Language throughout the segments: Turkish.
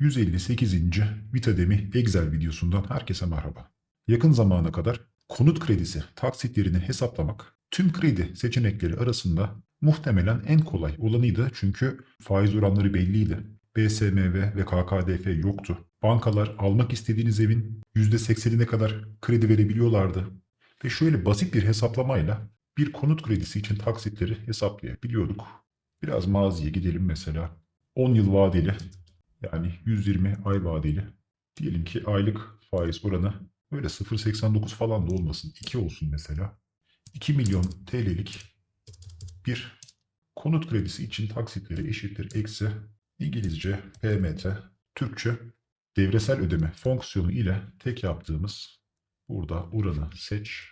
158. Vitademi Excel videosundan herkese merhaba. Yakın zamana kadar konut kredisi taksitlerini hesaplamak tüm kredi seçenekleri arasında muhtemelen en kolay olanıydı çünkü faiz oranları belliydi. BSMV ve KKDF yoktu. Bankalar almak istediğiniz evin %80'ine kadar kredi verebiliyorlardı. Ve şöyle basit bir hesaplamayla bir konut kredisi için taksitleri hesaplayabiliyorduk. Biraz maziye gidelim mesela. 10 yıl vadeli yani 120 ay vadeli. Diyelim ki aylık faiz oranı böyle 0.89 falan da olmasın. 2 olsun mesela. 2 milyon TL'lik bir konut kredisi için taksitleri eşittir eksi İngilizce PMT, Türkçe devresel ödeme fonksiyonu ile tek yaptığımız burada oranı seç,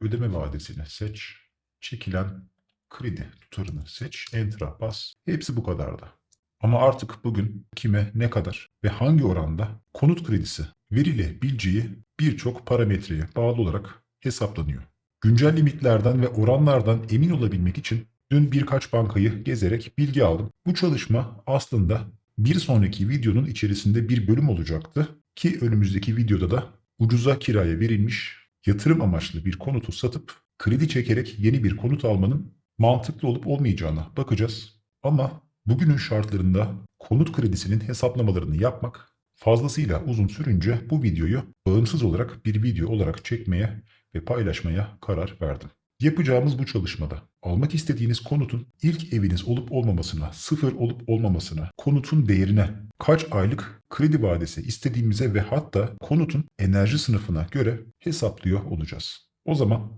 ödeme vadesini seç, çekilen kredi tutarını seç, enter'a bas. Hepsi bu kadardı. Ama artık bugün kime ne kadar ve hangi oranda konut kredisi verilebileceği birçok parametreye bağlı olarak hesaplanıyor. Güncel limitlerden ve oranlardan emin olabilmek için dün birkaç bankayı gezerek bilgi aldım. Bu çalışma aslında bir sonraki videonun içerisinde bir bölüm olacaktı ki önümüzdeki videoda da ucuza kiraya verilmiş yatırım amaçlı bir konutu satıp kredi çekerek yeni bir konut almanın mantıklı olup olmayacağına bakacağız. Ama bugünün şartlarında konut kredisinin hesaplamalarını yapmak fazlasıyla uzun sürünce bu videoyu bağımsız olarak bir video olarak çekmeye ve paylaşmaya karar verdim. Yapacağımız bu çalışmada almak istediğiniz konutun ilk eviniz olup olmamasına, sıfır olup olmamasına, konutun değerine, kaç aylık kredi vadesi istediğimize ve hatta konutun enerji sınıfına göre hesaplıyor olacağız. O zaman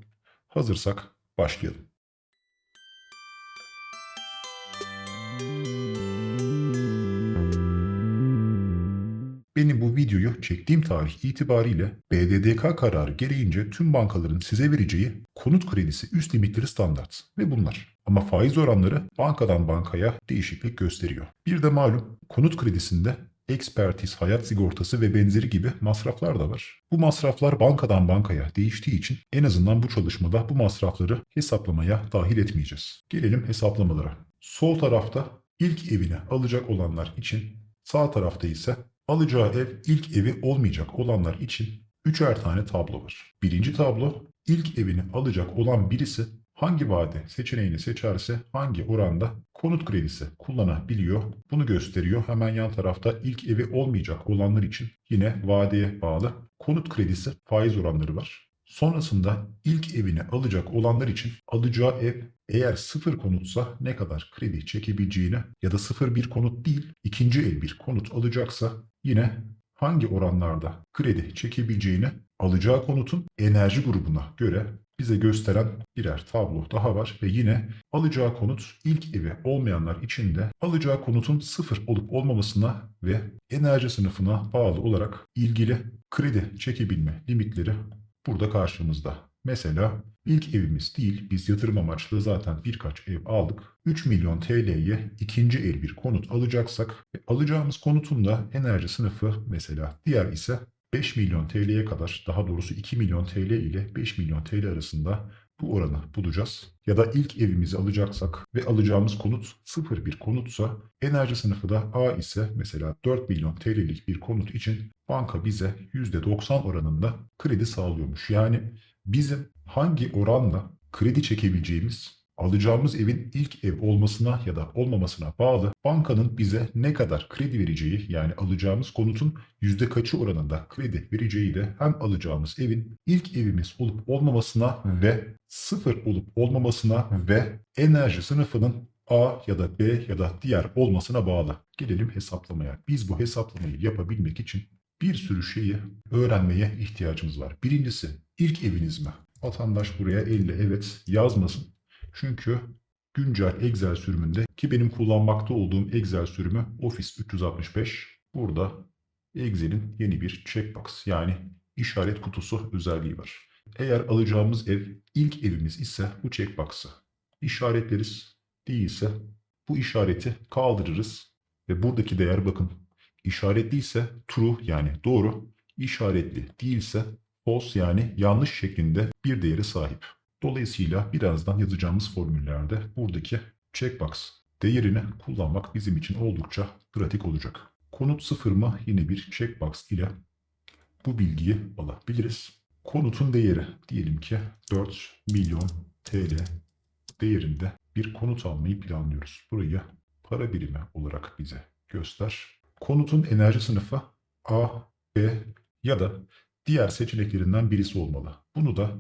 hazırsak başlayalım. Benim bu videoyu çektiğim tarih itibariyle BDDK kararı gereğince tüm bankaların size vereceği konut kredisi üst limitleri standart ve bunlar. Ama faiz oranları bankadan bankaya değişiklik gösteriyor. Bir de malum konut kredisinde ekspertiz, hayat sigortası ve benzeri gibi masraflar da var. Bu masraflar bankadan bankaya değiştiği için en azından bu çalışmada bu masrafları hesaplamaya dahil etmeyeceğiz. Gelelim hesaplamalara. Sol tarafta ilk evini alacak olanlar için, sağ tarafta ise alacağı ev ilk evi olmayacak olanlar için üçer tane tablo var. Birinci tablo ilk evini alacak olan birisi hangi vade seçeneğini seçerse hangi oranda konut kredisi kullanabiliyor bunu gösteriyor. Hemen yan tarafta ilk evi olmayacak olanlar için yine vadeye bağlı konut kredisi faiz oranları var. Sonrasında ilk evini alacak olanlar için alacağı ev eğer sıfır konutsa ne kadar kredi çekebileceğini ya da sıfır bir konut değil ikinci el bir konut alacaksa yine hangi oranlarda kredi çekebileceğini alacağı konutun enerji grubuna göre bize gösteren birer tablo daha var ve yine alacağı konut ilk evi olmayanlar için de alacağı konutun sıfır olup olmamasına ve enerji sınıfına bağlı olarak ilgili kredi çekebilme limitleri burada karşımızda. Mesela ilk evimiz değil biz yatırım amaçlı zaten birkaç ev aldık. 3 milyon TL'ye ikinci el bir konut alacaksak ve alacağımız konutun da enerji sınıfı mesela diğer ise 5 milyon TL'ye kadar daha doğrusu 2 milyon TL ile 5 milyon TL arasında bu oranı bulacağız. Ya da ilk evimizi alacaksak ve alacağımız konut sıfır bir konutsa enerji sınıfı da A ise mesela 4 milyon TL'lik bir konut için banka bize %90 oranında kredi sağlıyormuş. Yani bizim hangi oranla kredi çekebileceğimiz alacağımız evin ilk ev olmasına ya da olmamasına bağlı bankanın bize ne kadar kredi vereceği yani alacağımız konutun yüzde kaçı oranında kredi vereceği de hem alacağımız evin ilk evimiz olup olmamasına ve sıfır olup olmamasına ve enerji sınıfının A ya da B ya da diğer olmasına bağlı. Gelelim hesaplamaya. Biz bu hesaplamayı yapabilmek için bir sürü şeyi öğrenmeye ihtiyacımız var. Birincisi ilk eviniz mi? Vatandaş buraya elle evet yazmasın. Çünkü güncel Excel sürümünde ki benim kullanmakta olduğum Excel sürümü Office 365 burada Excel'in yeni bir checkbox yani işaret kutusu özelliği var. Eğer alacağımız ev ilk evimiz ise bu checkbox'ı işaretleriz. Değilse bu işareti kaldırırız ve buradaki değer bakın işaretliyse true yani doğru, işaretli değilse false yani yanlış şeklinde bir değeri sahip. Dolayısıyla birazdan yazacağımız formüllerde buradaki checkbox değerini kullanmak bizim için oldukça pratik olacak. Konut sıfır mı? Yine bir checkbox ile bu bilgiyi alabiliriz. Konutun değeri diyelim ki 4 milyon TL değerinde bir konut almayı planlıyoruz. Burayı para birimi olarak bize göster. Konutun enerji sınıfı A, B ya da diğer seçeneklerinden birisi olmalı. Bunu da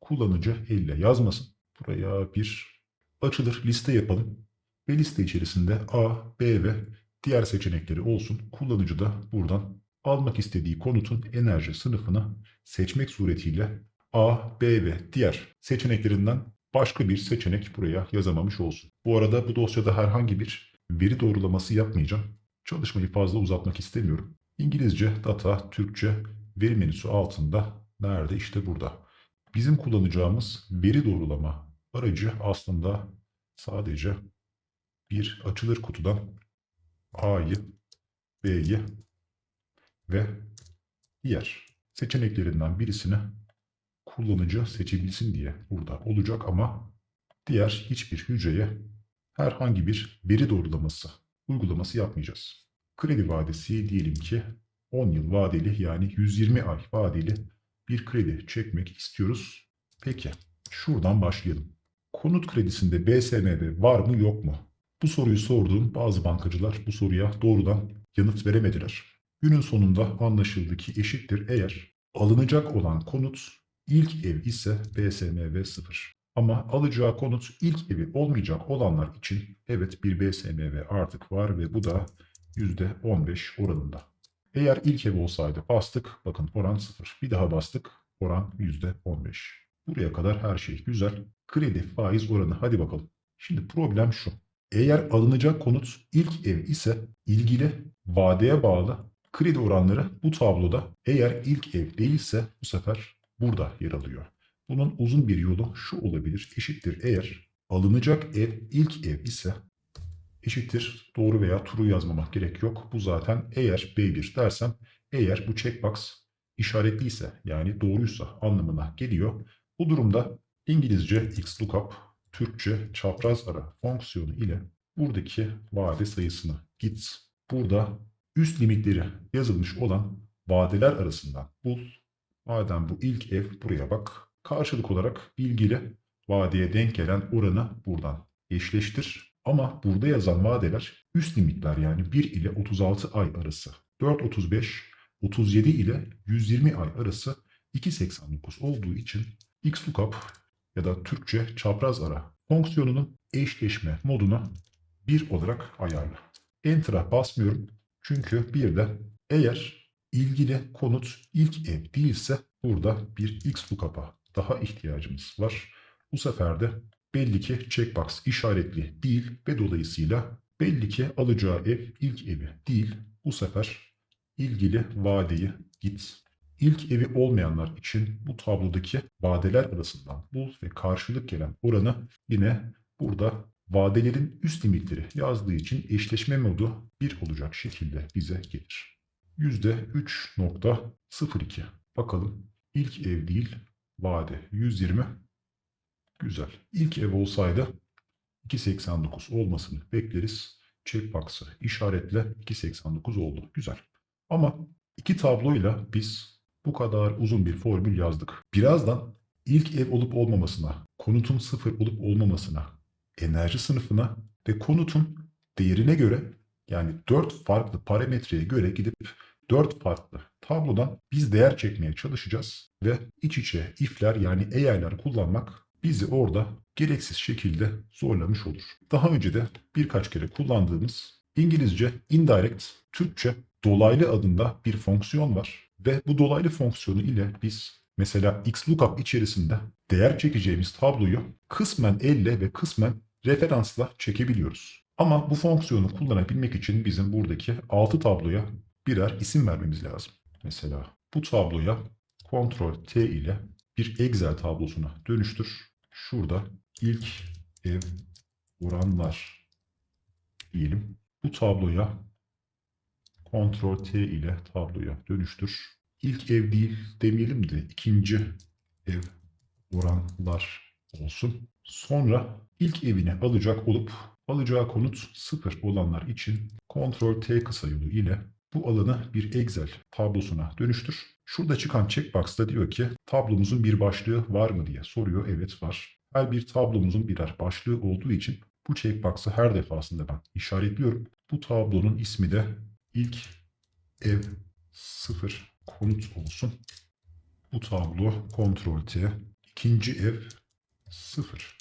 kullanıcı elle yazmasın. Buraya bir açılır liste yapalım ve liste içerisinde A, B ve diğer seçenekleri olsun. Kullanıcı da buradan almak istediği konutun enerji sınıfını seçmek suretiyle A, B ve diğer seçeneklerinden başka bir seçenek buraya yazamamış olsun. Bu arada bu dosyada herhangi bir veri doğrulaması yapmayacağım. Çalışmayı fazla uzatmak istemiyorum. İngilizce, data, Türkçe, veri menüsü altında nerede? İşte burada. Bizim kullanacağımız veri doğrulama aracı aslında sadece bir açılır kutudan A'yı, B'yi ve diğer seçeneklerinden birisini kullanıcı seçebilsin diye burada olacak ama diğer hiçbir hücreye herhangi bir veri doğrulaması uygulaması yapmayacağız. Kredi vadesi diyelim ki 10 yıl vadeli yani 120 ay vadeli bir kredi çekmek istiyoruz. Peki şuradan başlayalım. Konut kredisinde BSMV var mı yok mu? Bu soruyu sorduğum bazı bankacılar bu soruya doğrudan yanıt veremediler. Günün sonunda anlaşıldı ki eşittir eğer alınacak olan konut ilk ev ise BSMV 0. Ama alacağı konut ilk evi olmayacak olanlar için evet bir BSMV artık var ve bu da %15 oranında. Eğer ilk ev olsaydı bastık bakın oran 0. Bir daha bastık oran %15. Buraya kadar her şey güzel. Kredi faiz oranı hadi bakalım. Şimdi problem şu. Eğer alınacak konut ilk ev ise ilgili vadeye bağlı kredi oranları bu tabloda eğer ilk ev değilse bu sefer burada yer alıyor. Bunun uzun bir yolu şu olabilir. Eşittir eğer alınacak ev ilk ev ise eşittir doğru veya true yazmamak gerek yok. Bu zaten eğer B1 dersem eğer bu checkbox işaretliyse yani doğruysa anlamına geliyor. Bu durumda İngilizce xlookup, Türkçe çapraz ara fonksiyonu ile buradaki vade sayısını git. Burada üst limitleri yazılmış olan vadeler arasından bul. Madem bu ilk ev buraya bak. Karşılık olarak ilgili vadeye denk gelen oranı buradan eşleştir. Ama burada yazan vadeler üst limitler yani 1 ile 36 ay arası. 4.35, 37 ile 120 ay arası 2.89 olduğu için xlookup ya da Türkçe çapraz ara fonksiyonunun eşleşme modunu 1 olarak ayarla. Enter'a basmıyorum çünkü bir de eğer ilgili konut ilk ev değilse burada bir xlookup'a daha ihtiyacımız var. Bu sefer de belli ki checkbox işaretli değil ve dolayısıyla belli ki alacağı ev ilk evi değil. Bu sefer ilgili vadeyi git. İlk evi olmayanlar için bu tablodaki vadeler arasından bul ve karşılık gelen oranı yine burada vadelerin üst limitleri yazdığı için eşleşme modu 1 olacak şekilde bize gelir. %3.02 Bakalım ilk ev değil vade 120 güzel. İlk ev olsaydı 2.89 olmasını bekleriz. Checkbox'ı işaretle 2.89 oldu. Güzel. Ama iki tabloyla biz bu kadar uzun bir formül yazdık. Birazdan ilk ev olup olmamasına, konutun sıfır olup olmamasına, enerji sınıfına ve konutun değerine göre yani 4 farklı parametreye göre gidip 4 farklı tablodan biz değer çekmeye çalışacağız ve iç içe ifler yani eğerler kullanmak bizi orada gereksiz şekilde zorlamış olur. Daha önce de birkaç kere kullandığımız İngilizce indirect, Türkçe dolaylı adında bir fonksiyon var ve bu dolaylı fonksiyonu ile biz mesela xlookup içerisinde değer çekeceğimiz tabloyu kısmen elle ve kısmen referansla çekebiliyoruz. Ama bu fonksiyonu kullanabilmek için bizim buradaki 6 tabloya birer isim vermemiz lazım. Mesela bu tabloya Ctrl T ile bir Excel tablosuna dönüştür. Şurada ilk ev oranlar diyelim. Bu tabloya Ctrl T ile tabloya dönüştür. İlk ev değil demeyelim de ikinci ev oranlar olsun. Sonra ilk evini alacak olup alacağı konut sıfır olanlar için Ctrl T kısa yolu ile bu alanı bir Excel tablosuna dönüştür. Şurada çıkan checkbox'ta diyor ki tablomuzun bir başlığı var mı diye soruyor. Evet var. Her bir tablomuzun birer başlığı olduğu için bu checkbox'ı her defasında ben işaretliyorum. Bu tablonun ismi de ilk ev 0 konut olsun. Bu tablo Ctrl T. İkinci ev 0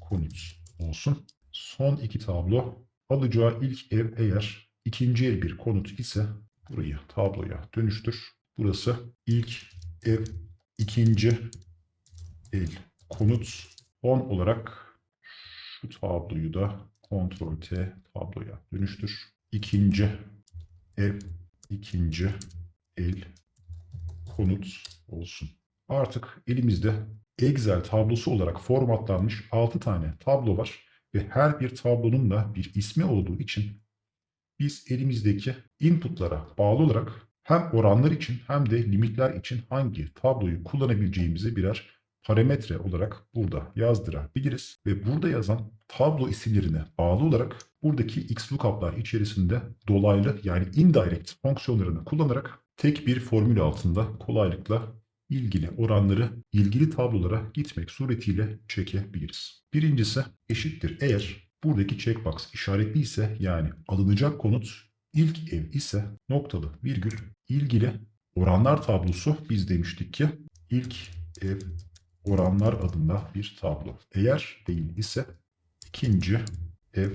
konut olsun. Son iki tablo alacağı ilk ev eğer ikinci el bir konut ise burayı tabloya dönüştür. Burası ilk ev ikinci el konut. Son olarak şu tabloyu da Ctrl T tabloya dönüştür. İkinci ev ikinci el konut olsun. Artık elimizde Excel tablosu olarak formatlanmış 6 tane tablo var ve her bir tablonun da bir ismi olduğu için biz elimizdeki inputlara bağlı olarak hem oranlar için hem de limitler için hangi tabloyu kullanabileceğimizi birer parametre olarak burada yazdırabiliriz. Ve burada yazan tablo isimlerine bağlı olarak buradaki XLOOKUP'lar içerisinde dolaylı yani indirect fonksiyonlarını kullanarak tek bir formül altında kolaylıkla ilgili oranları ilgili tablolara gitmek suretiyle çekebiliriz. Birincisi eşittir eğer buradaki checkbox işaretli ise yani alınacak konut ilk ev ise noktalı virgül ilgili oranlar tablosu biz demiştik ki ilk ev oranlar adında bir tablo. Eğer değil ise ikinci ev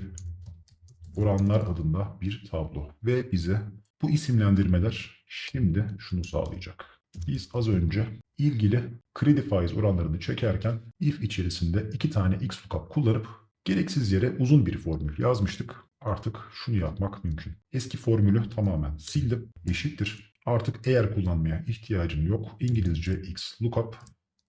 oranlar adında bir tablo ve bize bu isimlendirmeler şimdi şunu sağlayacak. Biz az önce ilgili kredi faiz oranlarını çekerken if içerisinde iki tane XLOOKUP kullanıp gereksiz yere uzun bir formül yazmıştık. Artık şunu yapmak mümkün. Eski formülü tamamen sildim. Eşittir. Artık eğer kullanmaya ihtiyacım yok. İngilizce XLOOKUP,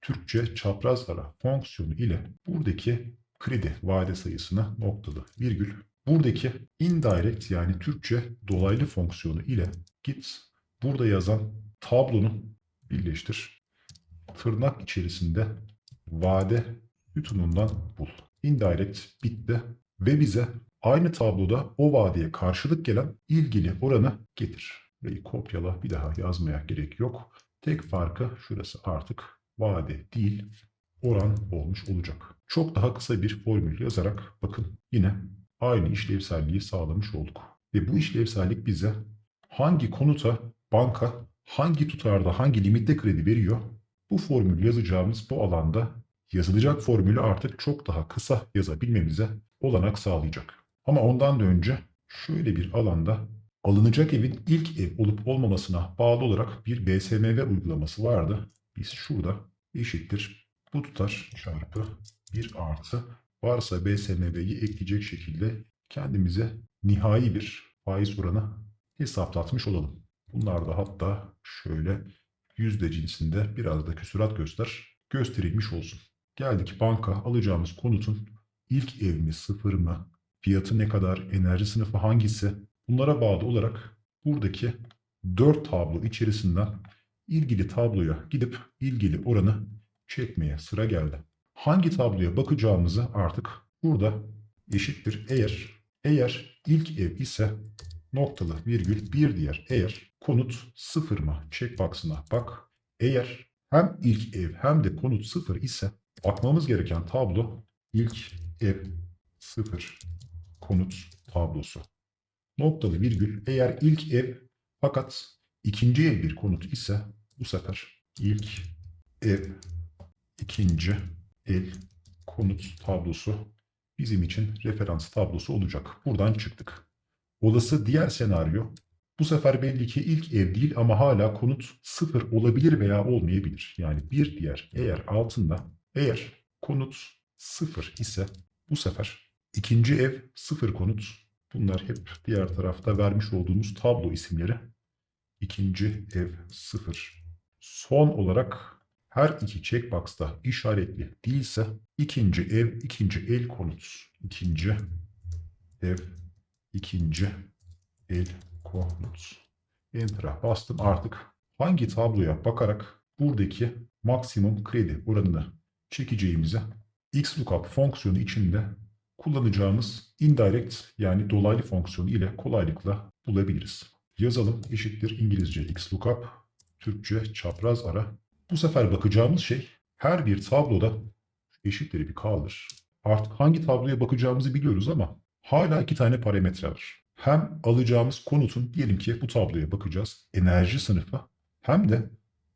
Türkçe çapraz ara fonksiyonu ile buradaki kredi vade sayısına noktalı virgül Buradaki indirect yani Türkçe dolaylı fonksiyonu ile git burada yazan tablonu birleştir. Tırnak içerisinde vade sütunundan bul. Indirect bitti ve bize aynı tabloda o vadeye karşılık gelen ilgili oranı getir. Burayı kopyala bir daha yazmaya gerek yok. Tek farkı şurası artık vade değil oran olmuş olacak. Çok daha kısa bir formül yazarak bakın yine aynı işlevselliği sağlamış olduk. Ve bu işlevsellik bize hangi konuta banka hangi tutarda hangi limitte kredi veriyor bu formülü yazacağımız bu alanda yazılacak formülü artık çok daha kısa yazabilmemize olanak sağlayacak. Ama ondan da önce şöyle bir alanda alınacak evin ilk ev olup olmamasına bağlı olarak bir BSMV uygulaması vardı. Biz şurada eşittir bu tutar çarpı 1 artı varsa BSMV'yi ekleyecek şekilde kendimize nihai bir faiz oranı hesaplatmış olalım. Bunlar da hatta şöyle yüzde cinsinde biraz da küsurat göster gösterilmiş olsun. Geldik banka alacağımız konutun ilk ev mi sıfır mı fiyatı ne kadar enerji sınıfı hangisi bunlara bağlı olarak buradaki 4 tablo içerisinden ilgili tabloya gidip ilgili oranı çekmeye sıra geldi hangi tabloya bakacağımızı artık burada eşittir eğer eğer ilk ev ise noktalı virgül bir diğer eğer konut sıfır mı checkbox'ına bak. Eğer hem ilk ev hem de konut sıfır ise bakmamız gereken tablo ilk ev sıfır konut tablosu. Noktalı virgül eğer ilk ev fakat ikinci ev bir konut ise bu sefer ilk ev ikinci el konut tablosu bizim için referans tablosu olacak. Buradan çıktık. Olası diğer senaryo bu sefer belli ki ilk ev değil ama hala konut sıfır olabilir veya olmayabilir. Yani bir diğer eğer altında eğer konut sıfır ise bu sefer ikinci ev sıfır konut. Bunlar hep diğer tarafta vermiş olduğumuz tablo isimleri. İkinci ev sıfır. Son olarak her iki checkbox'ta işaretli değilse ikinci ev, ikinci el konut. İkinci ev, ikinci el konut. Enter'a bastım artık. Hangi tabloya bakarak buradaki maksimum kredi oranını çekeceğimizi XLOOKUP fonksiyonu içinde kullanacağımız indirect yani dolaylı fonksiyonu ile kolaylıkla bulabiliriz. Yazalım eşittir İngilizce xlookup, Türkçe çapraz ara. Bu sefer bakacağımız şey her bir tabloda eşitleri bir kaldır. Artık hangi tabloya bakacağımızı biliyoruz ama hala iki tane parametre var. Hem alacağımız konutun diyelim ki bu tabloya bakacağız enerji sınıfı hem de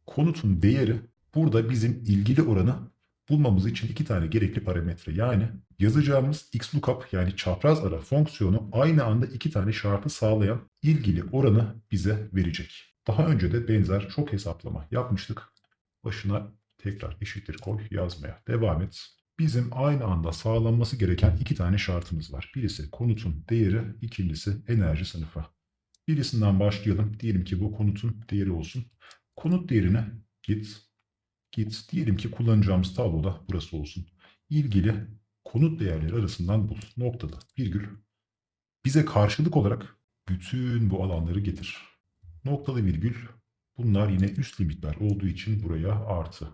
konutun değeri burada bizim ilgili oranı bulmamız için iki tane gerekli parametre. Yani yazacağımız xlookup yani çapraz ara fonksiyonu aynı anda iki tane şartı sağlayan ilgili oranı bize verecek. Daha önce de benzer çok hesaplama yapmıştık. Başına tekrar eşittir koy yazmaya devam et. Bizim aynı anda sağlanması gereken iki tane şartımız var. Birisi konutun değeri, ikincisi enerji sınıfı. Birisinden başlayalım. Diyelim ki bu konutun değeri olsun. Konut değerine git, git. Diyelim ki kullanacağımız tabloda burası olsun. İlgili konut değerleri arasından bul. Noktalı, virgül. Bize karşılık olarak bütün bu alanları getir. Noktalı virgül. Bunlar yine üst limitler olduğu için buraya artı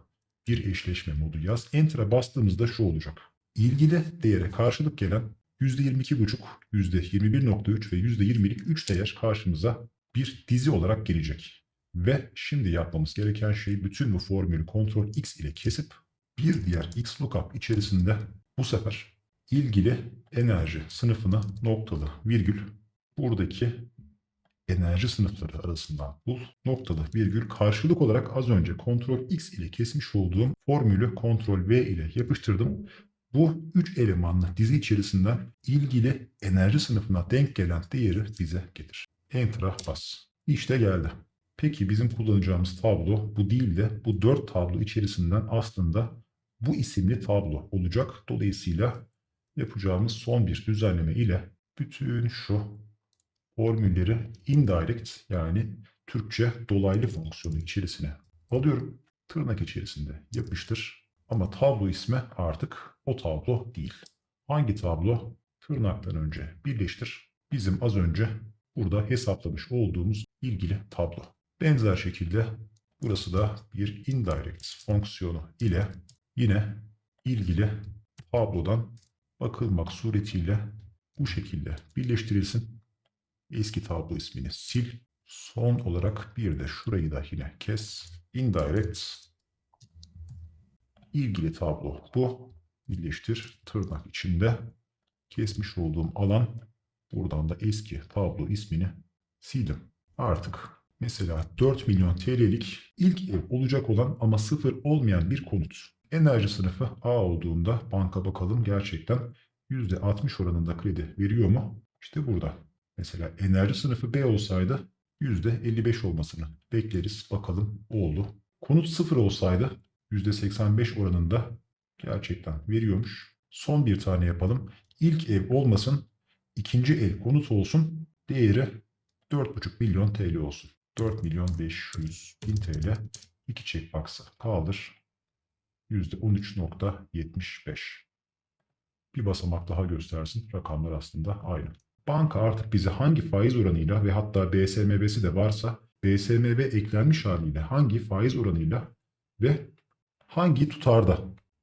bir eşleşme modu yaz. Enter'a bastığımızda şu olacak. İlgili değere karşılık gelen %22,5, %21,3 ve %20'lik 3 değer karşımıza bir dizi olarak gelecek. Ve şimdi yapmamız gereken şey bütün bu formülü Ctrl X ile kesip bir diğer X lookup içerisinde bu sefer ilgili enerji sınıfını noktalı virgül buradaki enerji sınıfları arasından bul. Noktalı virgül karşılık olarak az önce Ctrl X ile kesmiş olduğum formülü Ctrl V ile yapıştırdım. Bu üç elemanlı dizi içerisinden ilgili enerji sınıfına denk gelen değeri bize getir. Enter'a bas. İşte geldi. Peki bizim kullanacağımız tablo bu değil de bu dört tablo içerisinden aslında bu isimli tablo olacak. Dolayısıyla yapacağımız son bir düzenleme ile bütün şu formülleri indirect yani Türkçe dolaylı fonksiyonu içerisine alıyorum. Tırnak içerisinde yapıştır. Ama tablo ismi artık o tablo değil. Hangi tablo? Tırnaktan önce birleştir. Bizim az önce burada hesaplamış olduğumuz ilgili tablo. Benzer şekilde burası da bir indirect fonksiyonu ile yine ilgili tablodan bakılmak suretiyle bu şekilde birleştirilsin. Eski tablo ismini sil. Son olarak bir de şurayı da yine kes. Indirect ilgili tablo bu. Birleştir tırnak içinde kesmiş olduğum alan buradan da eski tablo ismini sildim. Artık mesela 4 milyon TL'lik ilk ev olacak olan ama sıfır olmayan bir konut. Enerji sınıfı A olduğunda banka bakalım gerçekten %60 oranında kredi veriyor mu? İşte burada. Mesela enerji sınıfı B olsaydı %55 olmasını bekleriz. Bakalım oldu. Konut sıfır olsaydı %85 oranında gerçekten veriyormuş. Son bir tane yapalım. İlk ev olmasın, ikinci ev konut olsun. Değeri 4,5 milyon TL olsun. 4 milyon 500 bin TL. İki checkbox'ı kaldır. %13.75. Bir basamak daha göstersin. Rakamlar aslında aynı. Banka artık bize hangi faiz oranıyla ve hatta BSMV'si de varsa BSMV eklenmiş haliyle hangi faiz oranıyla ve hangi tutarda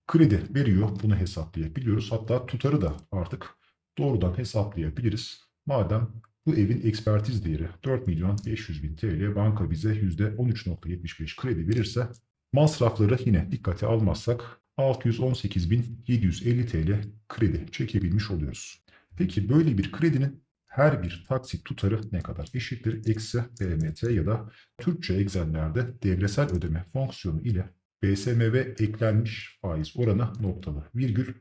kredi veriyor bunu hesaplayabiliyoruz. Hatta tutarı da artık doğrudan hesaplayabiliriz. Madem bu evin ekspertiz değeri 4 milyon 500 bin TL banka bize %13.75 kredi verirse masrafları yine dikkate almazsak 618.750 TL kredi çekebilmiş oluyoruz. Peki böyle bir kredinin her bir taksit tutarı ne kadar? Eşittir eksi BMT ya da Türkçe egzenlerde devresel ödeme fonksiyonu ile BSMV eklenmiş faiz oranı noktalı virgül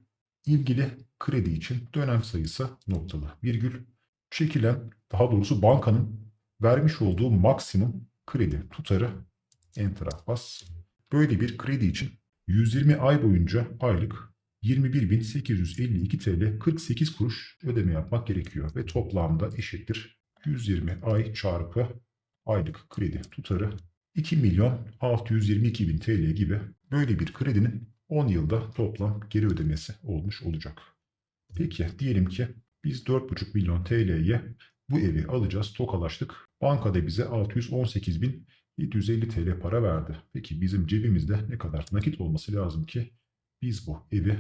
ilgili kredi için dönem sayısı noktalı virgül çekilen daha doğrusu bankanın vermiş olduğu maksimum kredi tutarı enter'a bas. Böyle bir kredi için 120 ay boyunca aylık 21.852 TL 48 kuruş ödeme yapmak gerekiyor ve toplamda eşittir 120 ay çarpı aylık kredi tutarı 2 milyon 622 bin TL gibi böyle bir kredinin 10 yılda toplam geri ödemesi olmuş olacak. Peki diyelim ki biz 4,5 milyon TL'ye bu evi alacağız, tokalaştık. Bankada bize 618 bin 750 TL para verdi. Peki bizim cebimizde ne kadar nakit olması lazım ki biz bu evi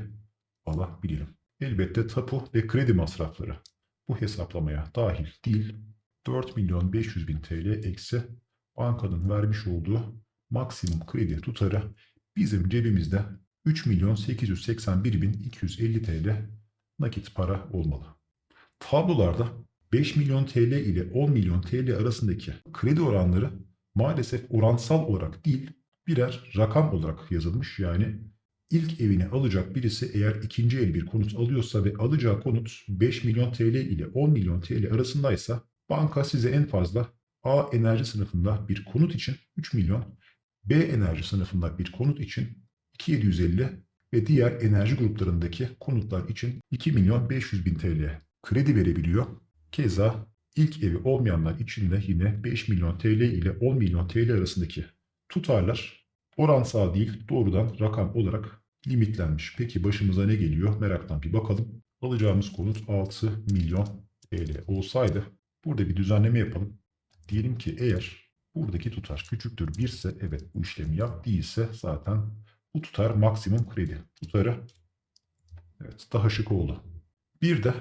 alabilelim? Elbette tapu ve kredi masrafları bu hesaplamaya dahil değil. 4 milyon 500 bin TL eksi bankanın vermiş olduğu maksimum kredi tutarı bizim cebimizde 3 milyon 881 bin 250 TL nakit para olmalı. Tablolarda 5 milyon TL ile 10 milyon TL arasındaki kredi oranları maalesef oransal olarak değil birer rakam olarak yazılmış. Yani ilk evini alacak birisi eğer ikinci el bir konut alıyorsa ve alacağı konut 5 milyon TL ile 10 milyon TL arasındaysa banka size en fazla A enerji sınıfında bir konut için 3 milyon, B enerji sınıfında bir konut için 2750 ve diğer enerji gruplarındaki konutlar için 2 milyon 500 bin TL kredi verebiliyor. Keza ilk evi olmayanlar için de yine 5 milyon TL ile 10 milyon TL arasındaki tutarlar oransal değil doğrudan rakam olarak limitlenmiş. Peki başımıza ne geliyor meraktan bir bakalım. Alacağımız konut 6 milyon TL olsaydı burada bir düzenleme yapalım. Diyelim ki eğer buradaki tutar küçüktür 1 ise evet bu işlemi yap değilse zaten bu tutar maksimum kredi tutarı. Evet daha şık oldu. Bir de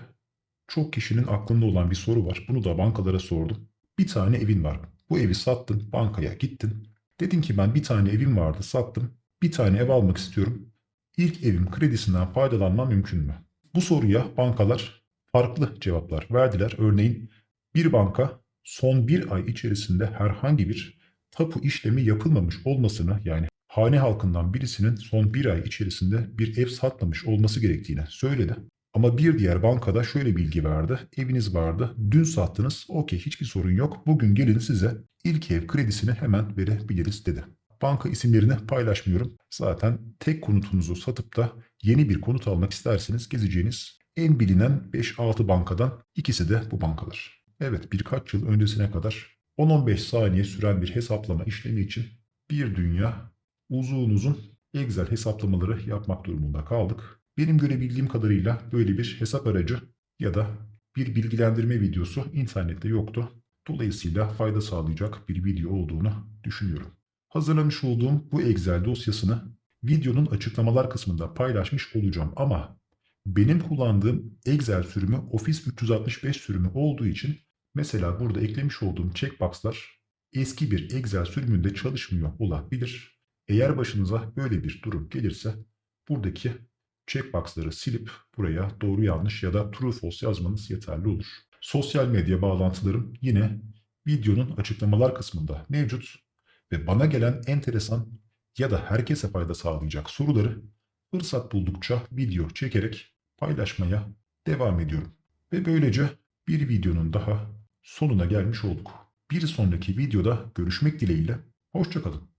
çok kişinin aklında olan bir soru var. Bunu da bankalara sordum. Bir tane evin var. Bu evi sattın, bankaya gittin. Dedin ki ben bir tane evim vardı, sattım. Bir tane ev almak istiyorum. İlk evim kredisinden faydalanmam mümkün mü? Bu soruya bankalar farklı cevaplar verdiler. Örneğin bir banka son bir ay içerisinde herhangi bir tapu işlemi yapılmamış olmasını yani hane halkından birisinin son bir ay içerisinde bir ev satmamış olması gerektiğini söyledi. Ama bir diğer bankada şöyle bilgi verdi. Eviniz vardı, dün sattınız, okey hiçbir sorun yok. Bugün gelin size ilk ev kredisini hemen verebiliriz dedi. Banka isimlerini paylaşmıyorum. Zaten tek konutunuzu satıp da yeni bir konut almak isterseniz gezeceğiniz en bilinen 5-6 bankadan ikisi de bu bankalar. Evet birkaç yıl öncesine kadar 10-15 saniye süren bir hesaplama işlemi için bir dünya uzun uzun Excel hesaplamaları yapmak durumunda kaldık. Benim görebildiğim kadarıyla böyle bir hesap aracı ya da bir bilgilendirme videosu internette yoktu. Dolayısıyla fayda sağlayacak bir video olduğunu düşünüyorum. Hazırlamış olduğum bu Excel dosyasını videonun açıklamalar kısmında paylaşmış olacağım ama benim kullandığım Excel sürümü Office 365 sürümü olduğu için mesela burada eklemiş olduğum checkboxlar eski bir Excel sürümünde çalışmıyor olabilir. Eğer başınıza böyle bir durum gelirse buradaki checkboxları silip buraya doğru yanlış ya da true false yazmanız yeterli olur. Sosyal medya bağlantılarım yine videonun açıklamalar kısmında mevcut ve bana gelen enteresan ya da herkese fayda sağlayacak soruları fırsat buldukça video çekerek paylaşmaya devam ediyorum. Ve böylece bir videonun daha sonuna gelmiş olduk. Bir sonraki videoda görüşmek dileğiyle, hoşçakalın.